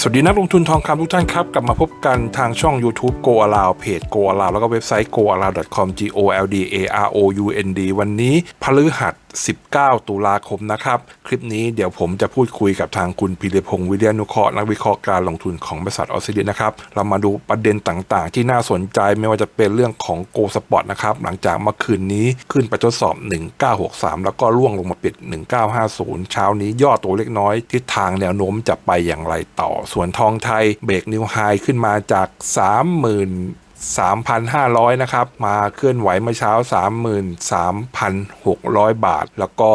สวัสดีนักลงทุนทองคำทุกท่านครับ กลับมาพบกันทางช่อง YouTube Go Allow เพจ Go Allow แล้วก็เว็บไซต์ goallow.com g o l d a r o u n d วันนี้พฤหัส19 ตุลาคมนะครับ คลิปนี้เดี๋ยวผมจะพูดคุยกับทางคุณพิรพงศ์วิริยนุเคราะห์นักวิเคราะห์การลงทุนของบริษัทออสเตรเลียนะครับ เรามาดูประเด็นต่างๆ ที่น่าสนใจไม่ว่าจะเป็นเรื่องของ Go Spot นะครับ หลังจากเมื่อคืนนี้ขึ้นไปทดสอบ 1963 แล้วก็ล่วงลงมาปิด 1950 เช้านี้ย่อตัวเล็กน้อย ทิศทางแนวโน้มจะไปอย่างไรต่อ ส่วนทองไทยเบรกนิวไฮขึ้นมาจาก 30,000 3,500 นะครับ มาเคลื่อนไหวเมื่อเช้า 33,600 บาท แล้วก็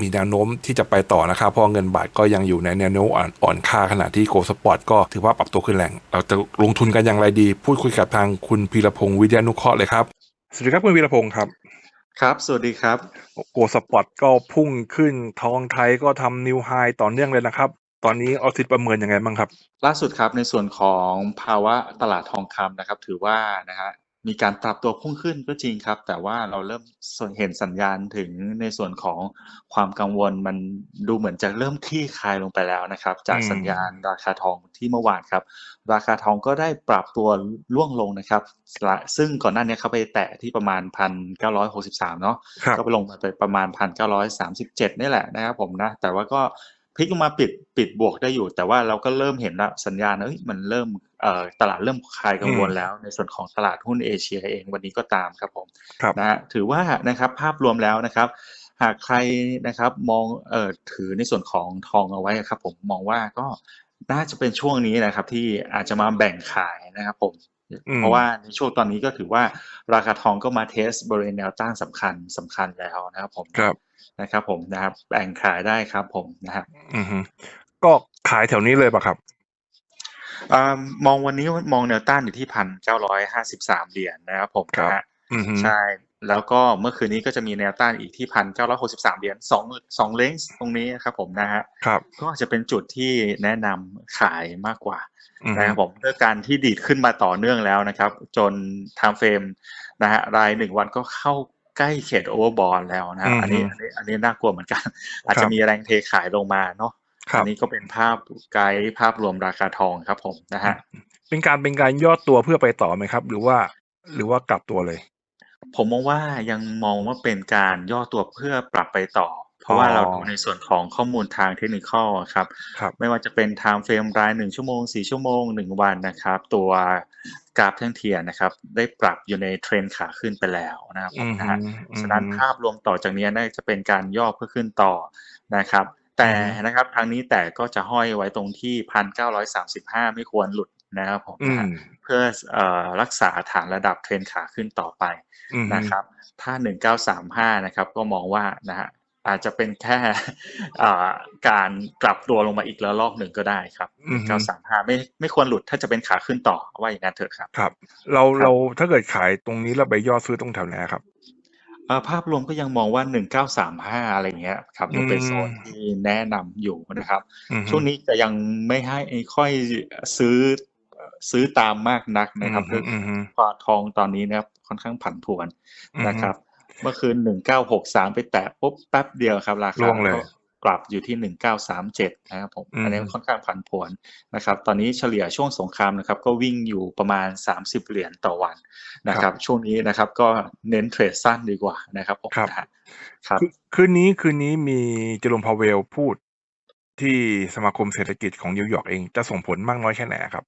มีแนวโน้มที่จะไปต่อนะครับ เพราะเงินบาทก็ยังอยู่ในแนวโน้มอ่อนอ่อนค่าขณะที่โกลสปอร์ตก็ถือว่าปรับตัวขึ้นแรง เราจะลงทุนกันอย่างไรดี พูดคุยกับทางคุณพีรพงศ์วิทยานุเคราะห์เลยครับ สวัสดีครับคุณพีรพงศ์ครับครับ สวัสดีครับ โกลสปอร์ตก็พุ่งขึ้น ทองไทยก็ทำนิวไฮต่อเนื่องเลยนะครับ ตอนนี้ออสซิตประเมินยังไงบ้างครับ ล่าสุดครับในส่วนของภาวะตลาดทองคำนะครับ ถือว่านะฮะมีการปรับตัวพุ่งขึ้นก็จริงครับ แต่ว่าเราเริ่มเห็นสัญญาณถึงในส่วนของความกังวลมันดูเหมือนจะเริ่มคลี่คลายลงไปแล้วนะครับ จากอืมสัญญาณราคาทองที่เมื่อวานครับ ราคาทองก็ได้ปรับตัวล่วงลงนะครับละซึ่งก่อนหน้านี้เขาไปแตะที่ประมาณพันเก้าร้อยหกสิบสามเนาะครับก็ไปลงมาไปประมาณพันเก้าร้อยสามสิบเจ็ดนี่แหละนะครับผมนะแต่ว่าก็ พลิกลงมาปิดปิดบวกได้อยู่ แต่ว่าเราก็เริ่มเห็นละสัญญาณเอ้ยมันเริ่มเอ่อตลาดเริ่มคลายกังวลอืมแล้ว ในส่วนของตลาดหุ้นเอเชียเองวันนี้ก็ตามครับผมครับนะฮะถือว่านะครับภาพรวมแล้วนะครับ หากใครนะครับมองเอ่อถือในส่วนของทองเอาไว้ครับ ผมมองว่าก็น่าจะเป็นช่วงนี้นะครับ ที่อาจจะมาแบ่งขายนะครับผมอืม เพราะว่าในช่วงตอนนี้ก็ถือว่าราคาทองก็มาเทสบริเวณแนวต้านสำคัญสำคัญแล้วนะครับผมครับนะครับ ผมนะครับแบ่งขายได้ครับ ผมนะครับอือฮึก็ขายแถวนี้เลยปะครับอ่ามองวันนี้มองแนวต้านอยู่ที่พันเก้าร้อยห้าสิบสามเหรียญนะครับผมครับนะฮะอือฮึใช่ แล้วก็เมื่อคืนนี้ก็จะมีแนวต้านอีกที่พันเก้าร้อยหกสิบสามเหรียญสองสองเลนส์ตรงนี้ครับผมนะฮะครับก็จะเป็นจุดที่แนะนำขายมากกว่าอือฮึนะครับผมด้วยการที่ดีดขึ้นมาต่อเนื่องแล้วนะครับ จน time frame นะฮะรายหนึ่งวันก็เข้าใกล้เขตโอเวอร์บอลแล้วนะฮะอันนี้อันนี้อันนี้น่ากลัวเหมือนกัน อาจจะมีแรงเทขายลงมาเนาะครัอับนนี้ก็เป็นภาพไกด์ภาพรวมราคาทองครับผมนะฮะเป็นการเป็นการย่อตัวเพื่อไปต่อไหมครับ หรือว่าหรือว่ากลับตัวเลย ผมมองว่ายังมองว่าเป็นการย่อตัวเพื่อปรับไปต่อ เพราะว่าอ๋อเราดูในส่วนของข้อมูลทางเทคนิคอลครับครับ ไม่ว่าจะเป็น time frame รายหนึ่งชั่วโมงสี่ชั่วโมงหนึ่งวันนะครับ ตัวกราฟแท่งเทียนนะครับ ได้ปรับอยู่ในเทรนด์ขาขึ้นไปแล้วนะครับผมนะฮะฉะนั้นภาพรวมต่อจากนี้น่าจะเป็นการย่อเพื่อขึ้นต่อนะครับ แต่นะครับทางนี้แต่ก็จะห้อยไว้ตรงที่พันเก้าร้อยสามสิบห้าไม่ควรหลุด นะครับผมอืนะมฮะเพื่อเอ่อรักษาฐานระดับเทรนขาขึ้นต่อไปอืมนะครับ ถ้าหนึ่งเก้าสามห้านะครับ ก็มองว่านะฮะอาจจะเป็นแค่อ่าการกลับตัวลงมาอีกระลอกหนึ่งก็ได้ครับหนึ่งเก้าสามห้าไม่ไม่ควรหลุดถ้าจะเป็นขาขึ้นต่อว่าอย่างนั้นเถอะครับ ครับ เราครับเราถ้าเกิดขายตรงนี้แล้วไปย่อซื้อตรงแถวไหนครับเอ่อภาพรวมก็ยังมองว่า 1935 อะไรเงี้ยครับยังเป็นอืมโซนที่แนะนำอยู่นะครับอือฮึช่วงนี้จะยังไม่ให้ค่อยซื้อเอ่อ ซื้อตามมากนักนะครับอืเรื่มองอืมอืมปลาทองตอนนี้นะครับค่อนข้างผันผวนอืมนะครับ เมื่อคืน1963ไปแตะปุ๊บแป๊บเดียวครับ ราคาล่วงเลยก็กลับอยู่ที่1937นะครับผมอืมอันนี้ค่อนข้างผันผวนนะครับ ตอนนี้เฉลี่ยช่วงสงครามนะครับ ก็วิ่งอยู่ประมาณ30เหรียญต่อวันนะครับ ช่วงนี้นะครับก็เน้นเทรดสั้นดีกว่านะครับผมครับนะฮะครับคืคืนนี้คืนนี้มีเจอร์โรมพาวเวลพูดที่สมาคมเศรษฐกิจของนิวยอร์กเองจะส่งผลมากน้อยแค่ไหนครับ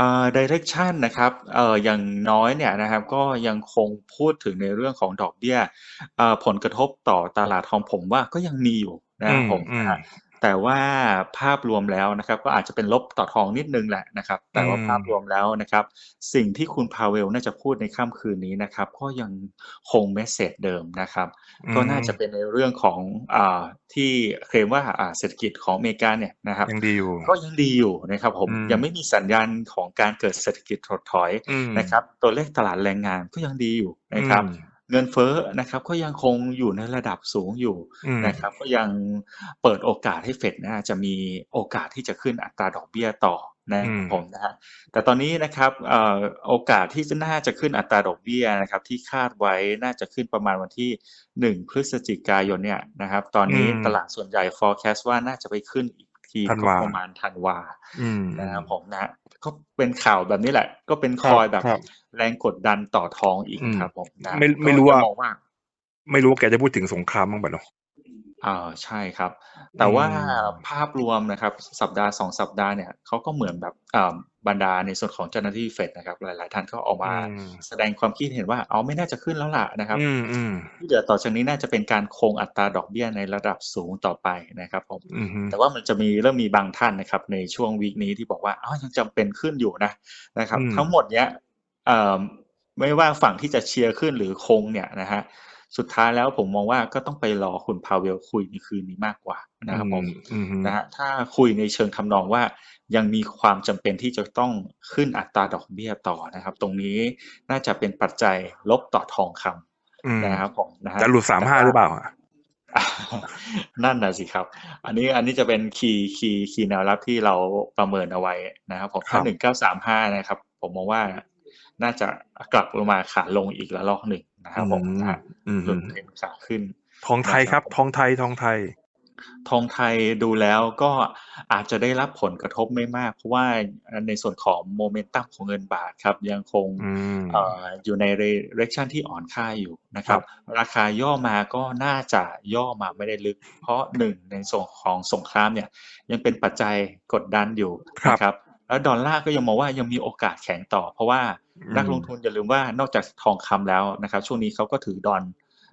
อ่า direction นะครับ เอ่อ อย่างน้อยเนี่ยนะครับก็ยังคงพูดถึงในเรื่องของดอกเบี้ยอ่าผลกระทบต่อตลาดทองผมว่าก็ยังมีอยู่นะครับผมอืม นะฮะ แต่ว่าภาพรวมแล้วนะครับ ก็อาจจะเป็นลบต่อทองนิดนึงแหละนะครับ แต่ว่าอืมภาพรวมแล้วนะครับ สิ่งที่คุณพาเวลน่าจะพูดในค่ำคืนนี้นะครับ ก็ยังคงเมสเซจเดิมนะครับ ก็น่าจะเป็นในเรื่องของอ่าที่เคลมว่าอ่าเศรษฐกิจของอเมริกาเนี่ยนะครับยังดีอยู่ก็ยังดีอยู่นะครับผมอืมยังไม่มีสัญญาณของการเกิดเศรษฐกิจถดถอยอืมนะครับ ตัวเลขตลาดแรงงานก็ยังดีอยู่นะครับอืม เงินเฟ้อนะครับ ก็ยังคงอยู่ในระดับสูงอยู่อืมนะครับ ก็ยังเปิดโอกาสให้เฟดนะจะมีโอกาสที่จะขึ้นอัตราดอกเบี้ยต่อนะอืมผมนะฮะแต่ตอนนี้นะครับเอ่อโอกาสที่จะน่าจะขึ้นอัตราดอกเบี้ยนะครับ ที่คาดไว้น่าจะขึ้นประมาณวันที่หนึ่งพฤศจิกายนเนี่ยนะครับ ตอนนี้ตลาดส่วนใหญ่ forecast ว่าน่าจะไปขึ้นอีก ที่ธันก็วาประมาณธันวาอืมนะครับผมนะก็เป็นข่าวแบบนี้แหละ ก็เป็นคครับอยแบบครับแรงกดดันต่อทองอีกอืมครับผมนะไม่ก็ไม่รู้จะว่ามองว่า ไม่รู้ว่าแกจะพูดถึงสงครามบ้างเปล่าเนาะ อ่า ใช่ครับแต่ว่าอืมภาพรวมนะครับ สัปดาห์สองสัปดาห์เนี่ย เขาก็เหมือนแบบ อ่า บรรดาในส่วนของเจ้าหน้าที่เฟดนะครับ หลาย ๆ ท่านก็ออกมาอืมแสดงความคิดเห็นว่าเอาไม่น่าจะขึ้นแล้วล่ะ นะครับอืมอืมที่เหลือต่อจากนี้น่าจะเป็นการคงอัตราดอกเบี้ยในระดับสูงต่อไปนะครับผม อืมฮึ แต่ว่ามันจะมี เริ่มมีบางท่านนะครับในช่วงวีคนี้ที่บอกว่า อ้าว ยังจำเป็นขึ้นอยู่นะ นะครับอืมทั้งหมดเนี้ย เอ่อ ไม่ว่าฝั่งที่จะเชียร์ขึ้นหรือคงเนี่ยนะฮะ สุดท้ายแล้วผมมองว่าก็ต้องไปรอคุณพาเวลคุยในคืนนี้มากกว่านะครับผมอืมฮึนะฮะถ้าคุยในเชิงทำนองว่ายังมีความจำเป็นที่จะต้องขึ้นอัตราดอกเบี้ยต่อนะครับ ตรงนี้น่าจะเป็นปัจจัยลบต่อทองคำอืมนะครับผมนะฮะจะหลุดสามห้าแต่ว่หรือเปล่าอะนั่นน่ะสิครับ อันนี้อันนี้จะเป็นคีย์คีย์คีย์แนวรับที่เราประเมินเอาไว้นะครับผมครัถ้าบหนึ่งเก้าสามห้านะครับ ผมมองว่า น่าจะกลับลงมาขาลงอีกระลอกหนึ่งนะครับผมนะฮะอืมหลุฮึดเทรนขาขึ้น ทองไทยครับ ทองไทยทองไทย ทองไทยดูแล้วก็อาจจะได้รับผลกระทบไม่มาก เพราะว่าในส่วนของโมเมนตัมของเงินบาทครับ ยังคงอืมเอ่ออยู่ในเร e c t ชันที่อ่อนค่าอยู่นะครับ ราคาย่อมาก็น่าจะย่อมาไม่ได้ลึก เพราะหนึ่งในส่วนของสงครามเนี่ย ยังเป็นปัจจัยกดดันอยู่ครับนะครับ แล้วดอลลาร์ก็ยังมองว่ายังมีโอกาสแข็งต่อ เพราะว่านักลงทุนอย่าลืมว่านอกจากทองคำแล้วนะครับ ช่วงนี้เขาก็ถือดอล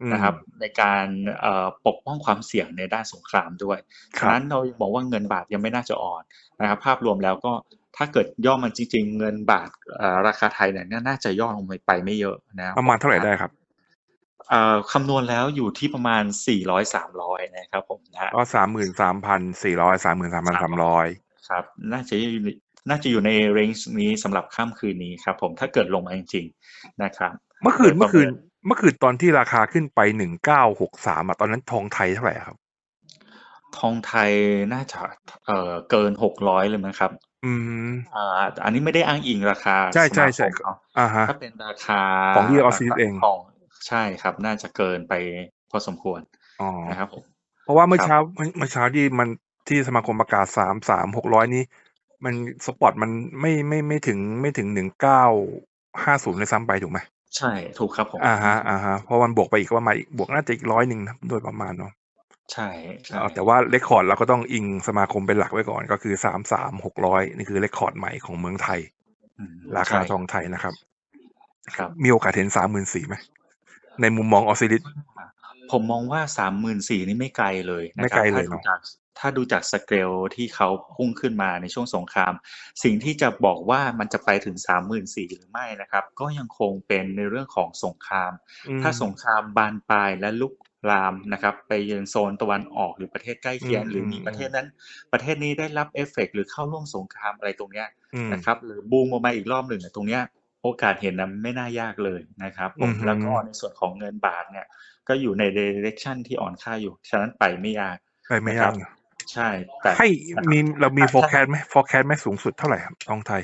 อืมนะครับ ในการเอ่อปกป้องความเสี่ยงในด้านสงครามด้วยคฉะรับนั้นเรายังบอกว่าเงินบาทยังไม่น่าจะอ่อนนะครับ ภาพรวมแล้วก็ถ้าเกิดย่อมันจริง ๆ เงินบาทเอ่อราคาไทยเนี่ยน่าจะย่อลงไปไม่เยอะนะครับประมาณเท่าไหร่ได้ครับเอ่อคำนวณแล้วอยู่ที่ประมาณ 400 300 นะครับผมนะฮะก็สามหมื่นสามพันสี่ร้อยสามหมื่นสามพันสามร้อยครับ น่าจะอยู่ในน่าจะอยู่ในเรนจ์นี้สำหรับค่ำคืนนี้ครับ ผมถ้าเกิดลงมาจริงๆนะครับ เมื่อคืนโดยประเมื่อคืนเมินเมื่อคืนตอนที่ราคาขึ้นไปหนึ่งเก้าหกสามอะตอนนั้นทองไทยเท่าไหร่ครับ ทองไทยน่าจะเอ่อเกิน600เลยมั้งครับ อืมอ่าอันนี้ไม่ได้อ้างอิงราคาใช่ใช่สมาคมใช่เนาะอ่าฮะถ้าเป็นราคาของที่ออสซิลิสเองของใช่ครับ น่าจะเกินไปพอสมควรอ๋อนะครับผมเพราะว่าเมื่อครับเช้าเมื่อเมื่อเช้าที่มันที่สมาคมประกาศสามสามหกร้อยนี้ มัน สปอตมันไม่ไม่ไม่ถึงไม่ถึงหนึ่งเก้าห้าศูนย์เลยซ้ำไปถูกไหมใช่ถูกครับผมอ่าฮะอ่าฮะเพราะมันบวกไปอีกประมาณอีกบวกน่าจะอีกร้อยหนึ่งนะโดยประมาณเนาะใช่ใช่เอ่อแต่ว่าเรคคอร์ดเราก็ต้องอิงสมาคมเป็นหลักไว้ก่อนก็คือสามสามหกร้อยนี่คือเรคคอร์ดใหม่ของเมืองไทยอืมราคาใช่ทองไทยนะครับ ครับ มีโอกาสเห็นสามหมื่นสี่ไหมในมุมมองออสซิลิสผมมองว่าสามหมื่นสี่นี่ไม่ไกลเลยนะไม่ครัไกลบเลยถ้าดูเนอะจาก ถ้าดูจากสเกลที่เขาพุ่งขึ้นมาในช่วงสงคราม สิ่งที่จะบอกว่ามันจะไปถึงสามหมื่นสี่หรือไม่นะครับ ก็ยังคงเป็นในเรื่องของสงครามอืมถ้าสงครามบานปลายและลุกลามนะครับไปยังโซนตะวันออกหรือประเทศใกล้เคียงอืมหรือมีอืมประเทศนั้น ประเทศนี้ได้รับเอฟเฟกต์หรือเข้าร่วมสงครามอะไรตรงเนี้ยอืมนะครับหรือบูมออกมาอีกรอบหนึ่งอะตรงเนี้ยโอกาสเห็นนะไม่น่ายากเลยนะครับผมอือฮึแล้วก็ในส่วนของเงินบาทเนี่ยก็อยู่ใน direction ที่อ่อนค่าอยู่ ฉะนั้นไปไม่ยากไปไม่ยากนะ ใช่ แต่ให้มีเรามีถ้า forecast ไหม forecast ไหมสูงสุดเท่าไหร่ครับทองไทย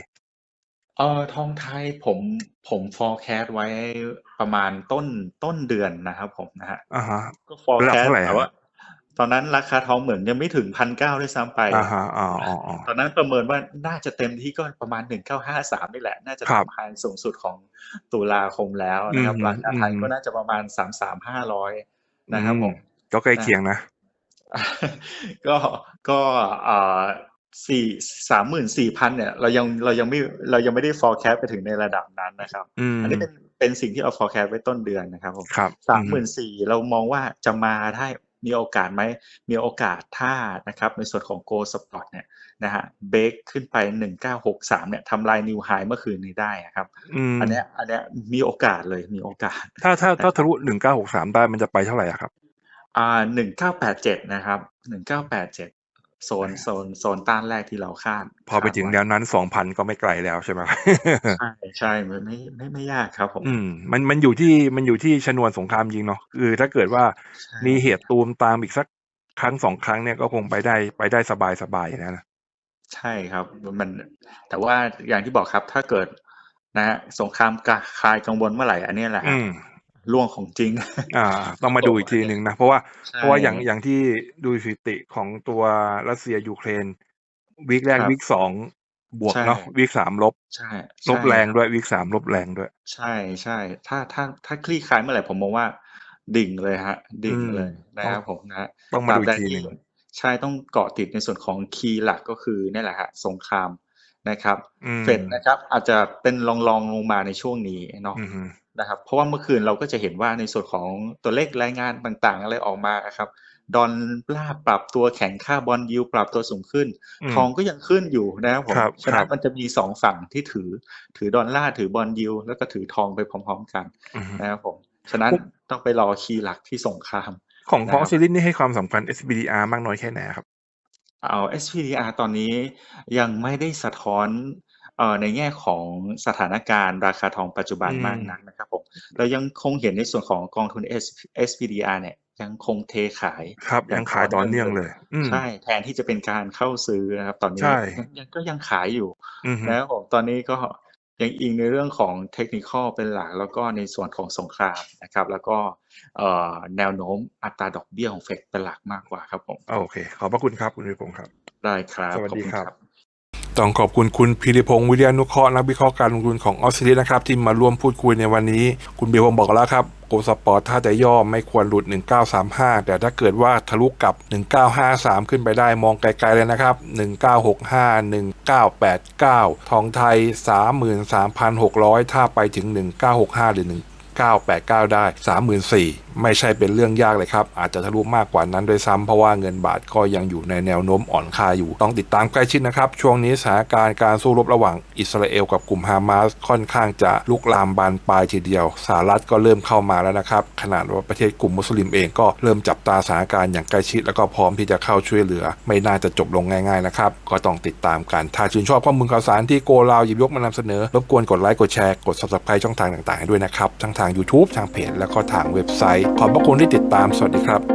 เออทองไทยผมผม forecast ไว้ประมาณต้นต้นเดือนนะครับผมนะฮะอ่าฮะก็ระดับ forecast เท่าไหร่แต่ว่าตอนนั้นราคาทองเหมือนยังไม่ถึงพันเก้าด้วยซ้ำไปอ่าฮะอ๋ออ๋ออ๋อตอนนั้นประเมินว่าน่าจะเต็มที่ก็ประมาณหนึ่งเก้าห้าสามนี่แหละ น่าจะครับทำไฮสูงสุดของตุลาคมแล้วนะครับอืมราคาไทยอืมก็น่าจะประมาณสามสามห้าร้อยนะครับผมก็ใกล้เคียงนะ ก็ก็เอ่อสี่สามหมื่นสี่พันเนี่ยเรายังเรายังไม่เรายังไม่ได้ forecast ไปถึงในระดับนั้นนะครับอืมอันนี้เป็นเป็นสิ่งที่เรา forecast ไว้ต้นเดือนนะครับผมครับสามหมื่นสี่เรามองว่าจะมาได้มีโอกาสไหมมีโอกาสถ้านะครับในส่วนของ Go Spot เนี่ยนะฮะเบรกขึ้นไปหนึ่งเก้าหกสามเนี่ยทำลายนิวไฮเมื่อคืนนี้ได้อะครับอืมอันเนี้ยอันเนี้ยมีโอกาสเลยมีโอกาส ถ้าถ้าถ้าทะลุหนึ่งเก้าหกสามได้มันจะไปเท่าไหร่อะครับ อ่าหนึ่งเก้าแปดเจ็ดนะครับหนึ่งเก้าแปดเจ็ดโซนโซนโซนต้านแรกที่เราคาด พอไปถึงคาดแนว้วนั้นสองพันก็ไม่ไกลแล้วใช่ไหมครับใช่ใช่ไม่ไม่ไม่ไม่ยากครับผมอืมมันมันอยู่ที่มันอยู่ที่ชนวนสงครามจริงเนาะคือถ้าเกิดว่าใช่มีเหตุตูมตามอีกสักครั้งสองครั้งเนี่ยก็คงไปได้ไปได้สบายสบายนะนะใช่ครับมัน แต่ว่าอย่างที่บอกครับถ้าเกิดนะฮะสงครามกะคลายกังวลเมื่อไหร่อันเนี้ยแหละฮะอืม ล่วงของจริง อ่า ต้องมาดูอีกทีหนึ่งนะ เพราะว่าใช่เพราะว่าอย่างอย่างที่ดูสถิติของตัวรัสเซียยูเครนวีคแรกครับวีคสองบวกใช่เนาะวีคสามลบใช่ลบใช่แรงคบด้วยวีคสามลบแรงด้วย ใช่ใช่ถ้าถ้าถ้าคลี่คลายเมื่อไหร่ผมมองว่า ดิ่งเลยฮะ ดิ่งอืมเลยนะต้คองรับผมนะต้องมาดูอีตรกบใทีหนึ่งใช่ต้องเกาะติดในส่วนของคีย์หลักก็คือนี่แหละฮะสงครามนะครับอืมเฟดนะครับ อาจจะเป็นลองลองลงมาในช่วงนี้เนาะอืมฮึ นะครับ เพราะว่าเมื่อคืนเราก็จะเห็นว่าในส่วนของตัวเลขรายงานต่างๆ อะไรออกมาครับ ดอลลาร์ปรับตัวแข็งค่าบอลยูปรับตัวสูงขึ้นอืมทองก็ยังขึ้นอยู่นะครับผมครับฉะครันั้บนมันจะมีสองฝั่งที่ถือ ถือดอลลาร์ถือบอลยูแล้วก็ถือทองไปพร้อม ๆ กันอืมฮึนะครับผม ฉะนั้นต้องไปรอคีย์หลักที่สงคราม ของนะขครัองบซีรีส์นี่ให้ความสำคัญ SBDR มากน้อยแค่ไหนครับเอา SPDR ตอนนี้ยังไม่ได้สะท้อนเอ่อ ในแง่ของสถานการณ์ราคาทองปัจจุบันอืมมากนักนะครับผมเรายังคงเห็นในส่วนของกองทุน S SPDR เนี่ยยังคงเทขายครับอย่างยังขายต่อเนื่องเลยอืมใช่แทนที่จะเป็นการเข้าซื้อนะครับตอนนี้ใช่ยังยังก็ยังขายอยู่อืมฮึนะครับผมตอนนี้ก็ยังอิงในเรื่องของเทคนิคอลเป็นหลักแล้วก็ในส่วนของสงครามนะครับ แล้วก็เอ่อแนวโน้มอัตราดอกเบี้ยของเฟดเป็นหลักมากกว่าครับผมโอเค ขอบพระคุณครับคุณวิพงศ์ครับ ได้ครับ สวัสดีขอณครับ ต้องขอบคุณคุณพีริพงศ์วิริยานุเคราะห์นักวิเคราะห์การลงทุนของออสเตรเลียนะครับที่มาร่วมพูดคุยในวันนี้ คุณพีริพงศ์บอกแล้วครับโกลสปอร์ตถ้าจะย่อไม่ควรหลุด 1935 แต่ถ้าเกิดว่าทะลุกลับ 1953 ขึ้นไปได้มองไกลๆเลยนะครับ 1965 1989 ทองไทย 33,600 ถ้าไปถึง 1965 หรือ 1989 ได้ 34,000 ไม่ใช่เป็นเรื่องยากเลยครับ อาจจะทะลุมากกว่านั้นด้วยซ้ำเพราะว่าเงินบาทก็ยังอยู่ในแนวโน้มอ่อนค่าอยู่ ต้องติดตามใกล้ชิดนะครับ ช่วงนี้สถานการณ์การสู้รบระหว่างอิสราเอลกับกลุ่มฮามาสค่อนข้างจะลุกลามบานปลายทีเดียวสหรัฐก็เริ่มเข้ามาแล้วนะครับ ขนาดว่าประเทศกลุ่มมุสลิมเองก็เริ่มจับตาสถานการณ์อย่างใกล้ชิด แล้วก็พร้อมที่จะเข้าช่วยเหลือ ไม่น่าจะจบลงง่ายๆนะครับก็ต้องติดตามกันถ้าชื่นชอบข้อมูลข่าวสารที่โกลาวหยิบยกมานำเสนอรบกวนกดไลค์กดแชร์กด subscribe ช่องทางต่างๆให้ด้วยนะครับทั้งทาง YouTube ทางเพจแล้วก็ทางเว็บไซต์ขอบพระคุณที่ติดตาม สวัสดีครับ